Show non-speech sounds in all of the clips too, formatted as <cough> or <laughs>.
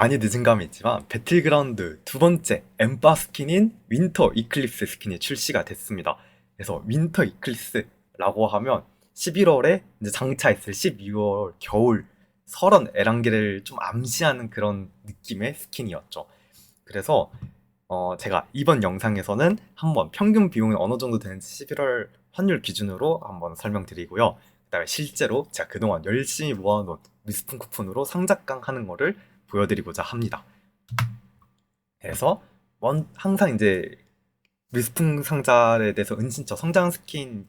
많이 늦은 감이 있지만 배틀그라운드 두 번째 엠파 스킨인 윈터 이클립스 스킨이 출시가 됐습니다. 그래서 윈터 이클립스라고 하면 11월에 이제 장차했을 12월 겨울 설원 에란게를 좀 암시하는 그런 느낌의 스킨이었죠. 그래서 어, 제가 이번 영상에서는 한번 평균 비용이 어느 정도 되는지 11월 환율 기준으로 한번 설명드리고요. 그다음에 실제로 제가 그동안 열심히 모아놓은 미스품 쿠폰으로 상작강 하는 거를 보여드리고자 합니다. 그래서 원 항상 이제 미스품 상자에 대해서 은신처 성장 스킨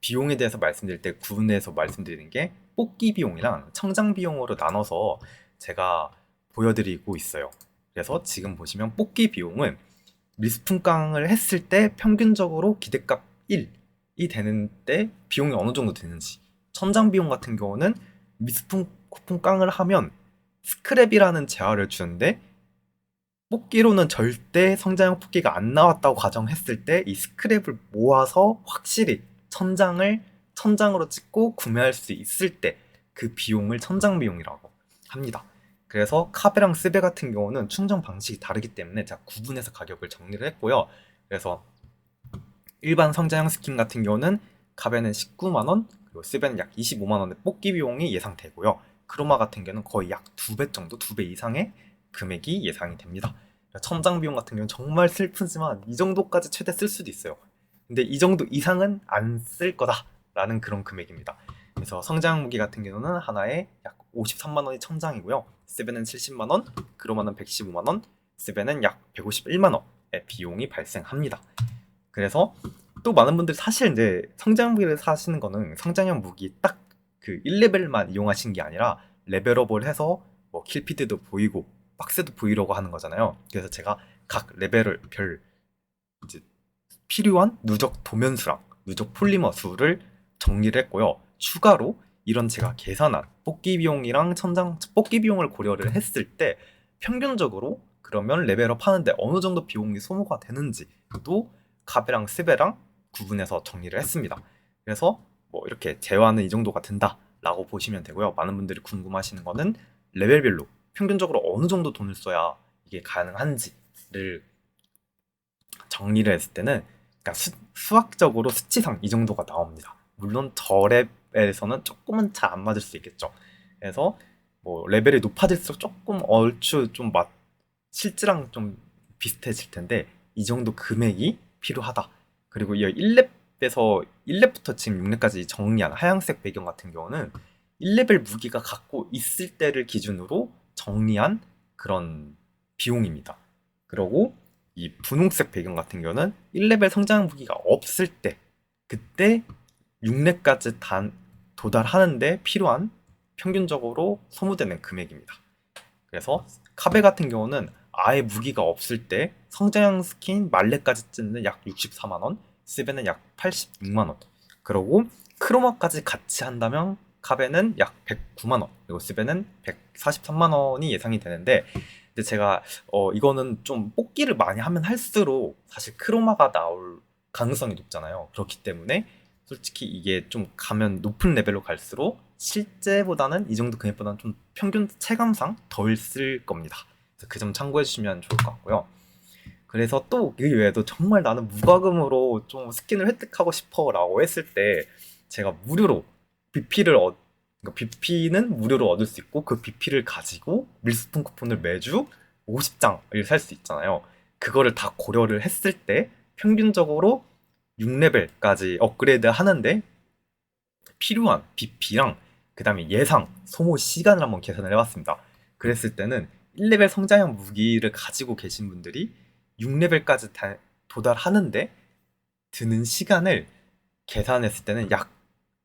비용에 대해서 말씀드릴 때 구분해서 말씀드리는 게 뽑기 비용이랑 청장 비용으로 나눠서 제가 보여드리고 있어요. 그래서 지금 보시면 뽑기 비용은 미스품깡을 했을 때 평균적으로 기대값 1이 되는데 비용이 어느 정도 되는지 천장 비용 같은 경우는 미스품 쿠폰 깡을 하면 스크랩이라는 재화를 주는데 뽑기로는 절대 성장형 뽑기가 안 나왔다고 가정했을 때 이 스크랩을 모아서 확실히 천장을 천장으로 찍고 구매할 수 있을 때 그 비용을 천장 비용이라고 합니다. 그래서 카베랑 스베 같은 경우는 충전 방식이 다르기 때문에 제가 구분해서 가격을 정리를 했고요. 그래서 일반 성장형 스킨 같은 경우는 카베는 19만 원, 그리고 스베는 약 25만 원의 뽑기 비용이 예상되고요. 크로마 같은 경우는 거의 약 두 배 정도, 두 배 이상의 금액이 예상이 됩니다. 첨장 비용 같은 경우는 정말 슬프지만 이 정도까지 최대 쓸 수도 있어요. 근데 이 정도 이상은 안 쓸 거다라는 그런 금액입니다. 그래서 성장 무기 같은 경우는 하나에 약 53만 원이 천장이고요. 스베는 70만 원, 크로마는 115만 원, 스베는 약 151만 원의 비용이 발생합니다. 그래서 또 많은 분들이 사실 이제 성장 무기를 사시는 거는 성장형 무기 딱 그 1레벨만 이용하신 게 아니라 레벨업을 해서 뭐 킬피드도 보이고 박스도 보이려고 하는 거잖아요. 그래서 제가 각 레벨을 별 이제 필요한 누적 도면수랑 누적 폴리머 수를 정리를 했고요. 추가로 이런 제가 계산한 뽑기 비용이랑 천장 뽑기 비용을 고려를 했을 때 평균적으로 그러면 레벨업 하는데 어느 정도 비용이 소모가 되는지도 카베랑 스베랑 구분해서 정리를 했습니다. 그래서 뭐 이렇게 재화는 이 정도가 된다라고 보시면 되고요. 많은 분들이 궁금하시는 거는 레벨별로 평균적으로 어느 정도 돈을 써야 이게 가능한지를 정리를 했을 때는 그러니까 수, 수학적으로 수치상 이 정도가 나옵니다. 물론 저 랩에서는 조금은 잘 안 맞을 수 있겠죠. 그래서 뭐 레벨이 높아질수록 조금 얼추 좀 맛, 실제랑 좀 비슷해질 텐데 이 정도 금액이 필요하다. 그리고 이 1렙 에서 1렙부터 지금 6렙까지 정리한 하얀색 배경 같은 경우는 1레벨 무기가 갖고 있을 때를 기준으로 정리한 그런 비용입니다. 그리고 이 분홍색 배경 같은 경우는 1레벨 성장 무기가 없을 때 그때 6렙까지 단 도달하는데 필요한 평균적으로 소모되는 금액입니다. 그래서 카베 같은 경우는 아예 무기가 없을 때 성장형 스킨 말레까지 찍는 약 64만 원, 스베는 약 86만 원. 그리고 크로마까지 같이 한다면 카베는 약 109만 원, 그리고 스베는 143만 원이 예상이 되는데 근데 제가 어 이거는 좀 뽑기를 많이 하면 할수록 사실 크로마가 나올 가능성이 높잖아요. 그렇기 때문에 솔직히 이게 좀 가면 높은 레벨로 갈수록 실제보다는 이 정도 금액보다는 좀 평균 체감상 덜 쓸 겁니다. 그점 참고해 주시면 좋을 것 같고요. 그래서 또 그 외에도 정말 나는 무과금으로 좀 스킨을 획득하고 싶어라고 했을 때 제가 무료로 BP를 얻 그러니까 BP는 무료로 얻을 수 있고 그 BP를 가지고 밀수품 쿠폰을 매주 50장을 살 수 있잖아요. 그거를 다 고려를 했을 때 평균적으로 6레벨까지 업그레이드 하는데 필요한 BP랑 그 다음에 예상 소모 시간을 한번 계산을 해봤습니다. 그랬을 때는 1레벨 성장형 무기를 가지고 계신 분들이 6레벨까지 다 도달하는데 드는 시간을 계산했을 때는 약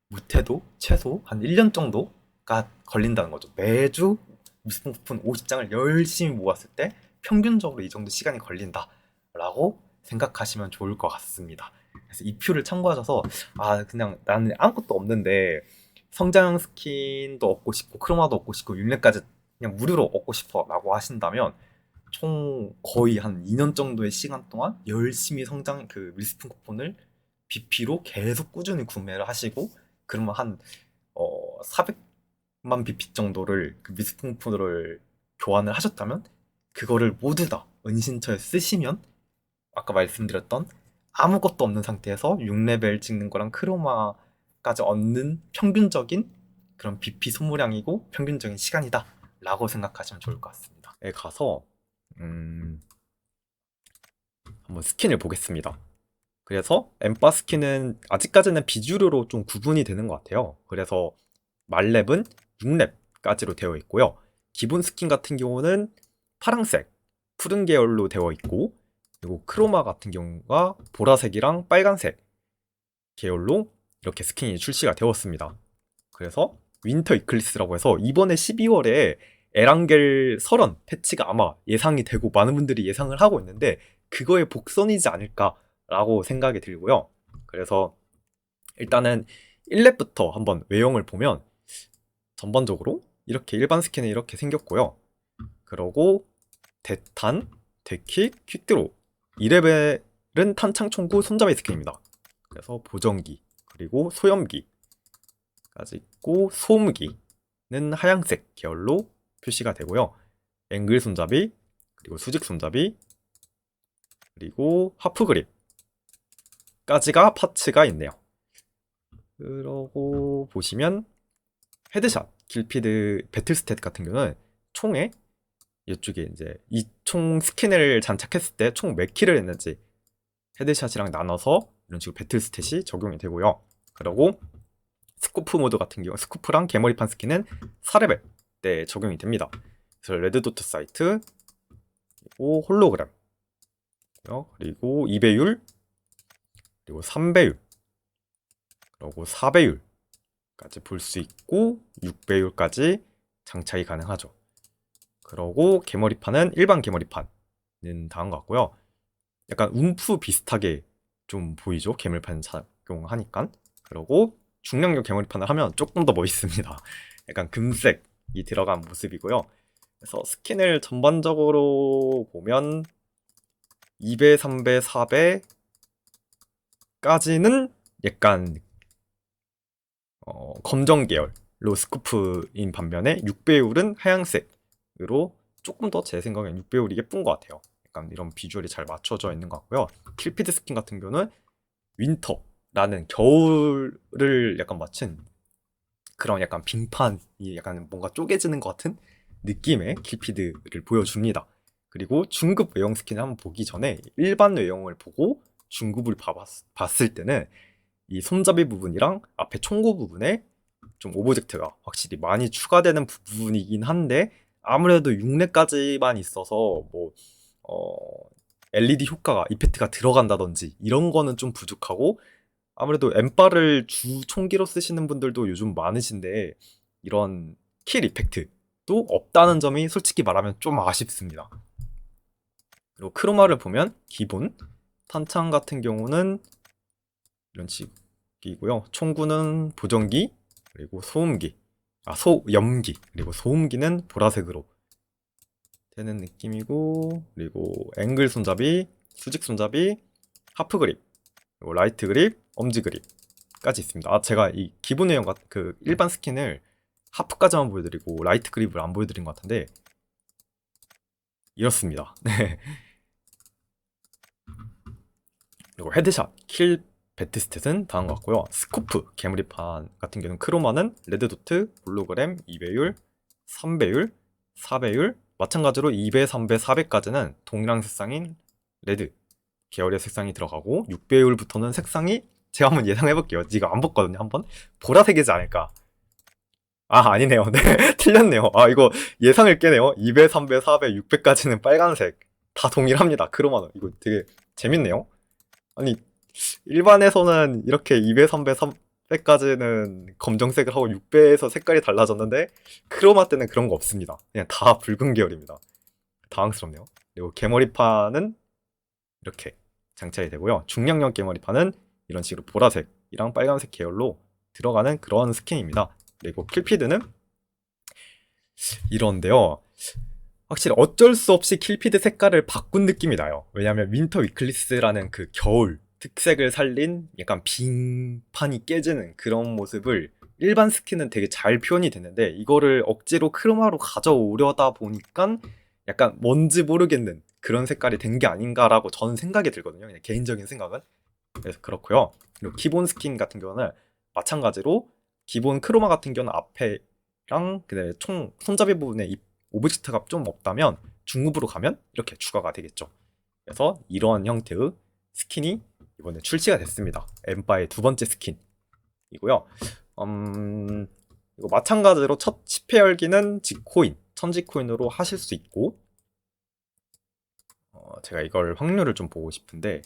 못해도 최소 한 1년 정도가 걸린다는 거죠. 매주 쿠폰 50장을 열심히 모았을 때 평균적으로 이 정도 시간이 걸린다라고 생각하시면 좋을 것 같습니다. 그래서 이 표를 참고하셔서 아 그냥 나는 아무것도 없는데 성장형 스킨도 얻고 싶고 크로마도 얻고 싶고 6년까지 그냥 무료로 얻고 싶어라고 하신다면 총 거의 한 2년 정도의 시간 동안 열심히 성장 그 밀스푼 쿠폰을 BP로 계속 꾸준히 구매를 하시고 그러면 한 어, 400만 BP 정도를 그 밀스푼 쿠폰을 교환을 하셨다면 그거를 모두 다 은신처에 쓰시면 아까 말씀드렸던 아무것도 없는 상태에서 6레벨 찍는 거랑 크로마까지 얻는 평균적인 그런 BP 소모량이고 평균적인 시간이다 라고 생각하시면 좋을 것 같습니다. 에 가서 음, 한번 스킨을 보겠습니다. 그래서 엠파 스킨은 아직까지는 비주류로 좀 구분이 되는 것 같아요. 그래서 말렙은 6렙까지로 되어 있고요. 기본 스킨 같은 경우는 파랑색, 푸른 계열로 되어 있고 그리고 크로마 같은 경우가 보라색이랑 빨간색 계열로 이렇게 스킨이 출시가 되었습니다. 그래서 윈터 이클리스라고 해서 이번에 12월에 에란겔 설원 패치가 아마 예상이 되고 많은 분들이 예상을 하고 있는데 그거의 복선이지 않을까라고 생각이 들고요. 그래서 일단은 1렙부터 한번 외형을 보면 전반적으로 이렇게 일반 스킨은 이렇게 생겼고요. 그러고 대탄, 대킥, 퀵드로 2레벨은 탄창 총구 손잡이 스킨입니다. 그래서 보정기 그리고 소염기까지 있고 소음기는 하얀색 계열로 표시가 되고요. 앵글 손잡이 그리고 수직 손잡이 그리고 하프 그립까지가 파츠가 있네요. 그러고 보시면 헤드샷 길피드 배틀 스탯 같은 경우는 총에 이쪽에 이제 이 총 스킨을 장착했을 때 총 몇 킬을 했는지 헤드샷이랑 나눠서 이런 식으로 배틀 스탯이 적용이 되고요. 그리고 스코프 모드 같은 경우 스코프랑 개머리판 스킨은 4레벨 때 적용이 됩니다. 그래서 레드도트 사이트 그리고 홀로그램 그리고 2배율 그리고 3배율 그리고 4배율까지 볼 수 있고 6배율까지 장착이 가능하죠. 그러고 개머리판은 일반 개머리판은 다음 것 같고요. 약간 움프 비슷하게 좀 보이죠. 개머리판 착용하니까. 그러고 중량력 개머리판을 하면 조금 더 멋있습니다. <laughs> 약간 금색 이 들어간 모습이고요. 그래서 스킨을 전반적으로 보면 2배, 3배, 4배까지는 약간 어, 검정 계열로 스쿠프인 반면에 6배율은 하얀색으로 조금 더 제 생각엔 6배율이 예쁜 것 같아요. 약간 이런 비주얼이 잘 맞춰져 있는 것 같고요. 킬피드 스킨 같은 경우는 윈터라는 겨울을 약간 맞춘 그런 약간 빙판이 약간 뭔가 쪼개지는 것 같은 느낌의 킬피드를 보여줍니다. 그리고 중급 외형 스킨을 한번 보기 전에 일반 외형을 보고 중급을 봤, 을 때는 이 손잡이 부분이랑 앞에 총구 부분에 좀 오브젝트가 확실히 많이 추가되는 부분이긴 한데 아무래도 6렙까지만 있어서 뭐 어, LED 효과가 이펙트가 들어간다든지 이런 거는 좀 부족하고 아무래도 엠바를 주 총기로 쓰시는 분들도 요즘 많으신데 이런 킬 이펙트도 없다는 점이 솔직히 말하면 좀 아쉽습니다. 그리고 크로마를 보면 기본 탄창 같은 경우는 이런 식이고요. 총구는 보정기 그리고 소음기 아 소염기 그리고 소음기는 보라색으로 되는 느낌이고 그리고 앵글 손잡이 수직 손잡이 하프 그립 라이트 그립 엄지 그립까지 있습니다. 아 제가 이 기본 외형 그 일반 스킨을 하프까지만 보여드리고 라이트 그립을 안 보여드린 것 같은데 이렇습니다. <laughs> 네. 그리고 헤드샷, 킬, 배트 스탯은 다음 것 같고요. 스코프, 개머리판 같은 경우는 크로마는 레드도트, 홀로그램, 2배율, 3배율, 4배율, 마찬가지로 2배, 3배, 4배까지는 동일한 색상인 레드 계열의 색상이 들어가고 6배율부터는 색상이 제가 한번 예상해볼게요. 지금 안 봤거든요. 한번 보라색이지 않을까. 아 아니네요. <laughs> 네 틀렸네요. 아 이거 예상을 깨네요. 2배, 3배, 4배, 6배까지는 빨간색 다 동일합니다. 크로마는 이거 되게 재밌네요. 아니 일반에서는 이렇게 2배, 3배, 3배까지는 검정색을 하고 6배에서 색깔이 달라졌는데 크로마 때는 그런 거 없습니다. 그냥 다 붉은 계열입니다. 당황스럽네요. 그리고 개머리판은 이렇게 장착이 되고요. 중량형 개머리판은 이런 식으로 보라색이랑 빨간색 계열로 들어가는 그런 스킨입니다. 그리고 킬피드는 이런데요. 확실히 어쩔 수 없이 킬피드 색깔을 바꾼 느낌이 나요. 왜냐하면 윈터 위클리스라는 그 겨울 특색을 살린 약간 빙판이 깨지는 그런 모습을 일반 스킨은 되게 잘 표현이 됐는데 이거를 억지로 크로마로 가져오려다 보니까 약간 뭔지 모르겠는 그런 색깔이 된 게 아닌가라고 저는 생각이 들거든요. 개인적인 생각은. 그래서 그렇고요. 그리고 기본 스킨 같은 경우는 마찬가지로 기본 크로마 같은 경우는 앞에랑 그다음에 총 손잡이 부분에 이 오브젝트 가 좀 없다면 중급으로 가면 이렇게 추가가 되겠죠. 그래서 이러한 형태의 스킨이 이번에 출시가 됐습니다. 엠바의 두 번째 스킨이고요. 음, 이거 마찬가지로 첫 10회 열기는 지코인, 천지코인으로 하실 수 있고 어, 제가 이걸 확률을 좀 보고 싶은데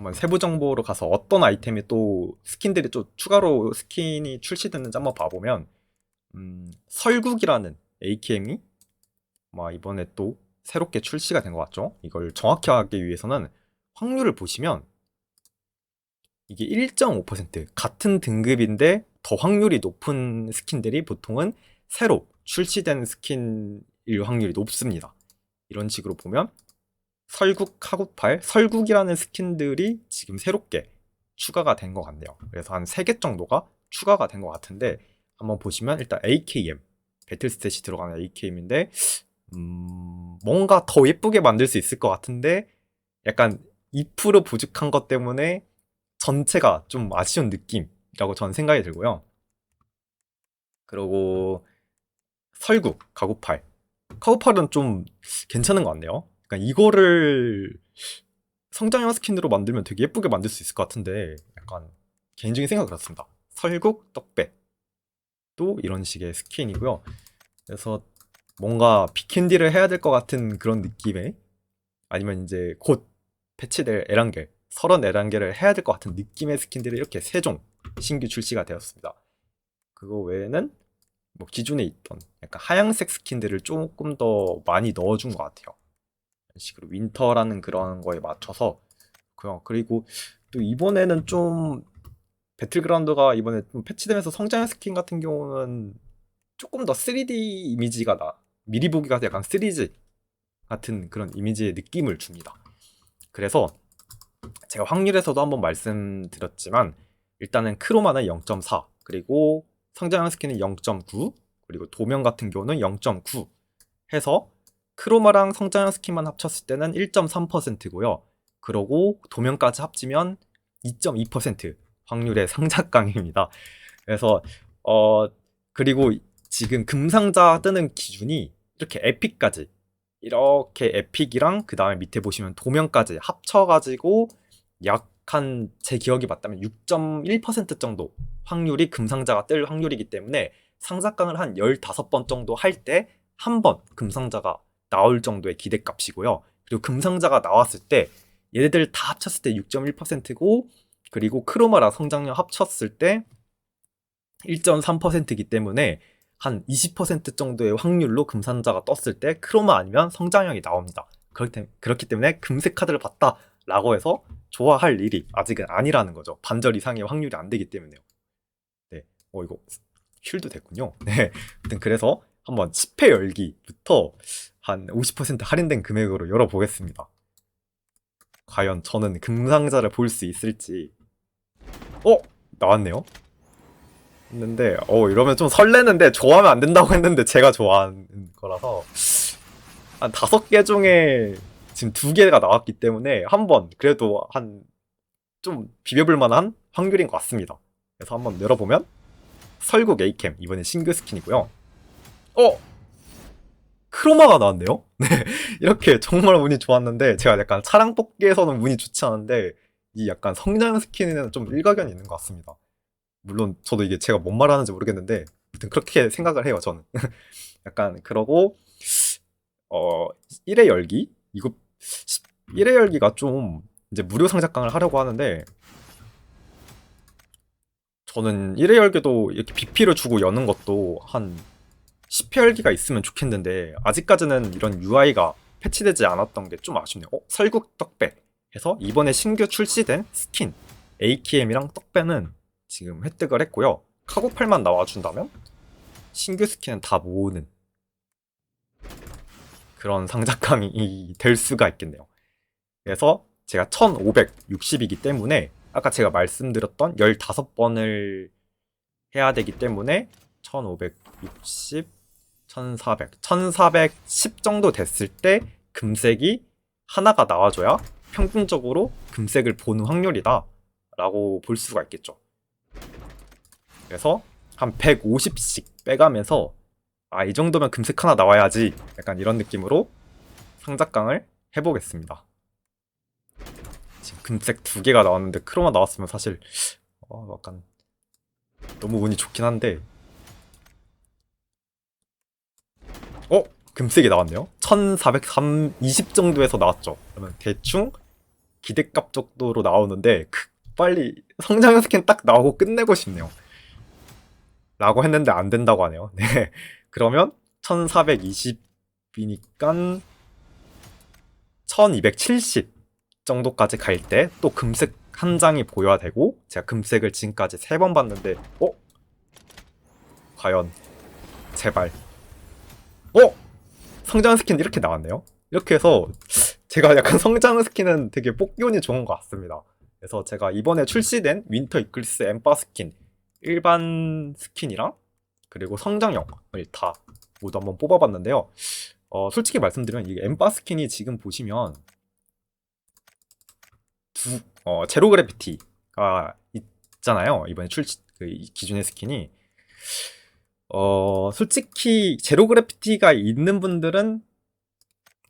한번 세부 정보로 가서 어떤 아이템이 또 스킨들이 좀 추가로 스킨이 출시됐는지 한번 봐보면 음, 설국이라는 AKM이 뭐 이번에 또 새롭게 출시가 된 것 같죠? 이걸 정확히 하기 위해서는 확률을 보시면 이게 1.5% 같은 등급인데 더 확률이 높은 스킨들이 보통은 새로 출시된 스킨일 확률이 높습니다. 이런 식으로 보면 설국 카구팔, 설국이라는 스킨들이 지금 새롭게 추가가 된 것 같네요. 그래서 한 3개 정도가 추가가 된 것 같은데 한번 보시면 일단 AKM 배틀 스탯이 들어가는 AKM인데 음, 뭔가 더 예쁘게 만들 수 있을 것 같은데 약간 2% 부족한 것 때문에 전체가 좀 아쉬운 느낌이라고 저는 생각이 들고요. 그리고 설국 가구팔 카구팔은 좀 괜찮은 것 같네요. 그러니까 이거를 성장형 스킨으로 만들면 되게 예쁘게 만들 수 있을 것 같은데 약간 개인적인 생각 그렇습니다. 설국 떡배 또 이런 식의 스킨이고요. 그래서 뭔가 비캔디를 해야 될 것 같은 그런 느낌의 아니면 이제 곧 패치될 에란겔 서런 에란겔을 해야 될 것 같은 느낌의 스킨들이 이렇게 세 종 신규 출시가 되었습니다. 그거 외에는 뭐 기존에 있던 약간 하양색 스킨들을 조금 더 많이 넣어준 것 같아요. 식으로 윈터라는 그런 거에 맞춰서 그리고 또 이번에는 좀 배틀그라운드가 이번에 좀 패치되면서 성장 스킨 같은 경우는 조금 더 3D 이미지가 나 미리 보기가 약간 3D 같은 그런 이미지의 느낌을 줍니다. 그래서 제가 확률에서도 한번 말씀드렸지만 일단은 크로마는 0.4 그리고 성장형 스킨은 0.9 그리고 도면 같은 경우는 0.9 해서 크로마랑 성장형 스킨만 합쳤을 때는 1.3%고요. 그러고 도면까지 합치면 2.2% 확률의 상작강입니다. 그래서 어 그리고 지금 금상자 뜨는 기준이 이렇게 에픽까지 이렇게 에픽이랑 그 다음에 밑에 보시면 도면까지 합쳐가지고 약 한 제 기억이 맞다면 6.1% 정도 확률이 금상자가 뜰 확률이기 때문에 상작강을 한 15번 정도 할 때 한 번 금상자가 나올 정도의 기대값이고요. 그리고 금상자가 나왔을 때 얘네들 다 합쳤을 때 6.1%고 그리고 크로마랑 성장력 합쳤을 때 1.3%이기 때문에 한 20% 정도의 확률로 금산자가 떴을 때 크로마 아니면 성장형이 나옵니다. 그렇기, 때문에 금색 카드를 봤다라고 해서 좋아할 일이 아직은 아니라는 거죠. 반절 이상의 확률이 안 되기 때문에요. 네, 어 이거 쉴드 됐군요. <laughs> 네, 아무튼 그래서 한번 10회 열기부터 한 50% 할인된 금액으로 열어보겠습니다. 과연 저는 금상자를 볼 수 있을지. 어 나왔네요. 했는데 어 이러면 좀 설레는데 좋아하면 안 된다고 했는데 제가 좋아하는 거라서 한 다섯 개 중에 지금 두 개가 나왔기 때문에 한 번 그래도 한 좀 비벼볼 만한 확률인 것 같습니다. 그래서 한번 열어보면 설국 에이캠 이번에 신규 스킨이고요. 어 크로마가 나왔네요. <laughs> 네 이렇게 정말 운이 좋았는데 제가 약간 차량 뽑기에서는 운이 좋지 않은데 이 약간 성장 스킨에는 좀 일가견이 있는 것 같습니다. 물론 저도 이게 제가 뭔 말하는지 모르겠는데 아무튼 그렇게 생각을 해요 저는 <laughs> 약간 그러고 어 1회 열기 이거 1회 열기가 좀 이제 무료 상작강을 하려고 하는데 저는 1회 열기도 이렇게 BP를 주고 여는 것도 한 10회 열기가 있으면 좋겠는데 아직까지는 이런 UI가 패치되지 않았던 게 좀 아쉽네요. 어? 설국 떡배 해서 이번에 신규 출시된 스킨 AKM이랑 떡배는 지금 획득을 했고요. 카고팔만 나와준다면 신규 스킨은 다 모으는 그런 상작감이 <laughs> 될 수가 있겠네요. 그래서 제가 1560이기 때문에 아까 제가 말씀드렸던 15번을 해야 되기 때문에 1560, 1400, 1410 정도 됐을 때 금색이 하나가 나와줘야 평균적으로 금색을 보는 확률이다 라고 볼 수가 있겠죠. 그래서 한 150씩 빼가면서 아, 이 정도면 금색 하나 나와야지 약간 이런 느낌으로 상작강을 해보겠습니다. 지금 금색 두 개가 나왔는데 크로마 나왔으면 사실 어, 약간 너무 운이 좋긴 한데 어? 금색이 나왔네요? 1420 정도에서 나왔죠. 그러면 대충 기대값 정도로 나오는데 그, 빨리 성장 스킨 딱 나오고 끝내고 싶네요. 라고 했는데 안 된다고 하네요. <laughs> 네. 그러면 1420이니까 1270 정도까지 갈 때 또 금색 한 장이 보여야 되고 제가 금색을 지금까지 세 번 봤는데 어? 과연 제발 어? 성장 스킨 이렇게 나왔네요 이렇게 해서 제가 약간 <laughs> 성장 스킨은 되게 뽑기운이 좋은 것 같습니다 그래서 제가 이번에 출시된 윈터 이클리스 엠파 스킨 일반 스킨이랑 그리고 성장형을 다 모두 한번 뽑아봤는데요 어, 솔직히 말씀드리면 이 엠파 스킨이 지금 보시면 두, 어, 제로 그래피티가 있잖아요. 이번에 출시, 그 기존의 스킨이. 어, 솔직히 제로 그래피티가 있는 분들은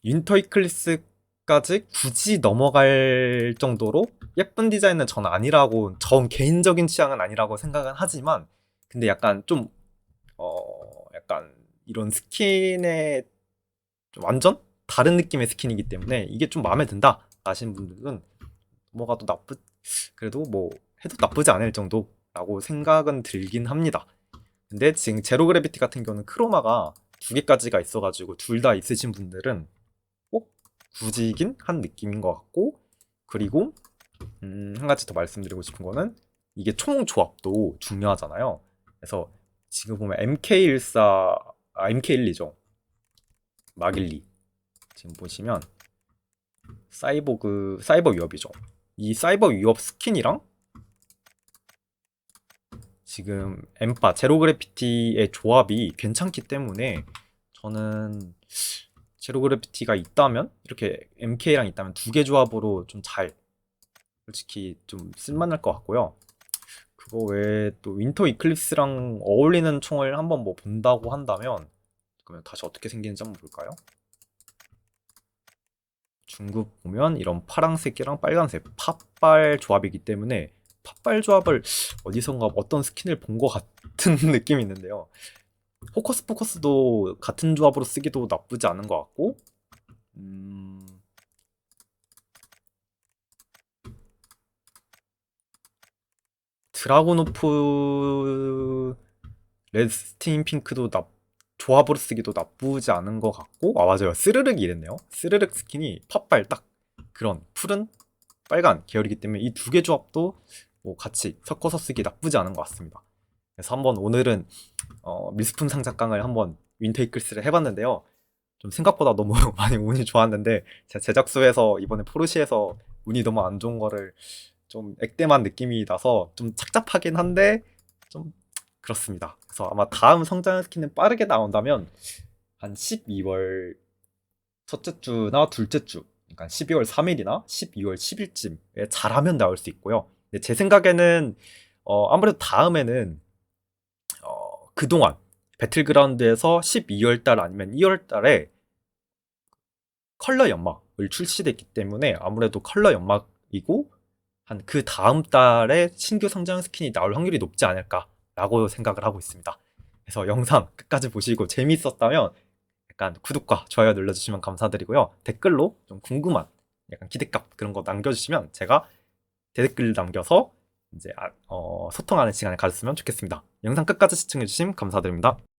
윈터 이클리스까지 굳이 넘어갈 정도로 예쁜 디자인은 전 아니라고, 전 개인적인 취향은 아니라고 생각은 하지만, 근데 약간 좀, 어, 약간 이런 스킨의 좀 완전 다른 느낌의 스킨이기 때문에 이게 좀 마음에 든다 하시는 분들은 뭐가 또 나쁘 그래도 뭐 해도 나쁘지 않을 정도라고 생각은 들긴 합니다. 근데 지금 제로 그래비티 같은 경우는 크로마가 두 개까지가 있어가지고 둘 다 있으신 분들은 꼭 굳이긴 한 느낌인 것 같고 그리고 음, 한 가지 더 말씀드리고 싶은 거는 이게 총 조합도 중요하잖아요. 그래서 지금 보면 MK14 아 MK12죠. 마길리 지금 보시면 사이보그 사이버 위협이죠. 이 사이버 위협 스킨이랑 지금 엠파 제로 그래피티의 조합이 괜찮기 때문에 저는 제로 그래피티가 있다면 이렇게 MK랑 있다면 두 개 조합으로 좀 잘 솔직히 좀 쓸만할 것 같고요. 그거 외에 또 윈터 이클립스랑 어울리는 총을 한번 뭐 본다고 한다면 그러면 다시 어떻게 생기는지 한번 볼까요? 중국 보면 이런 파랑색이랑 빨간색 팥발 조합이기 때문에 팥발 조합을 어디선가 어떤 스킨을 본 것 같은 <laughs> 느낌이 있는데요. 포커스 포커스도 같은 조합으로 쓰기도 나쁘지 않은 것 같고 음... 드라곤오프 레드스틴 핑크도 나 조합으로 쓰기도 나쁘지 않은 것 같고 아 맞아요 스르륵이 이랬네요 스르륵 스킨이 팝발 딱 그런 푸른 빨간 계열이기 때문에 이 두 개 조합도 뭐 같이 섞어서 쓰기 나쁘지 않은 것 같습니다 그래서 한번 오늘은 어, 밀스푼 상작강을 한번 윈테이클스를 해봤는데요 좀 생각보다 너무 <laughs> 많이 운이 좋았는데 제 제작수에서 이번에 포르시에서 운이 너무 안 좋은 거를 좀 액땜한 느낌이 나서 좀 착잡하긴 한데 좀 그렇습니다. 그래서 아마 다음 성장 스킨은 빠르게 나온다면 한 12월 첫째 주나 둘째 주, 그러니까 12월 3일이나 12월 10일쯤에 잘하면 나올 수 있고요. 근데 제 생각에는 어, 아무래도 다음에는 어, 그동안 배틀그라운드에서 12월 달 아니면 2월 달에 컬러 연막을 출시됐기 때문에 아무래도 컬러 연막이고 한 그 다음 달에 신규 성장 스킨이 나올 확률이 높지 않을까 라고 생각을 하고 있습니다. 그래서 영상 끝까지 보시고 재미있었다면 약간 구독과 좋아요 눌러주시면 감사드리고요. 댓글로 좀 궁금한 약간 기대값 그런 거 남겨주시면 제가 댓글 남겨서 이제 아, 어, 소통하는 시간을 가졌으면 좋겠습니다. 영상 끝까지 시청해주심 감사드립니다.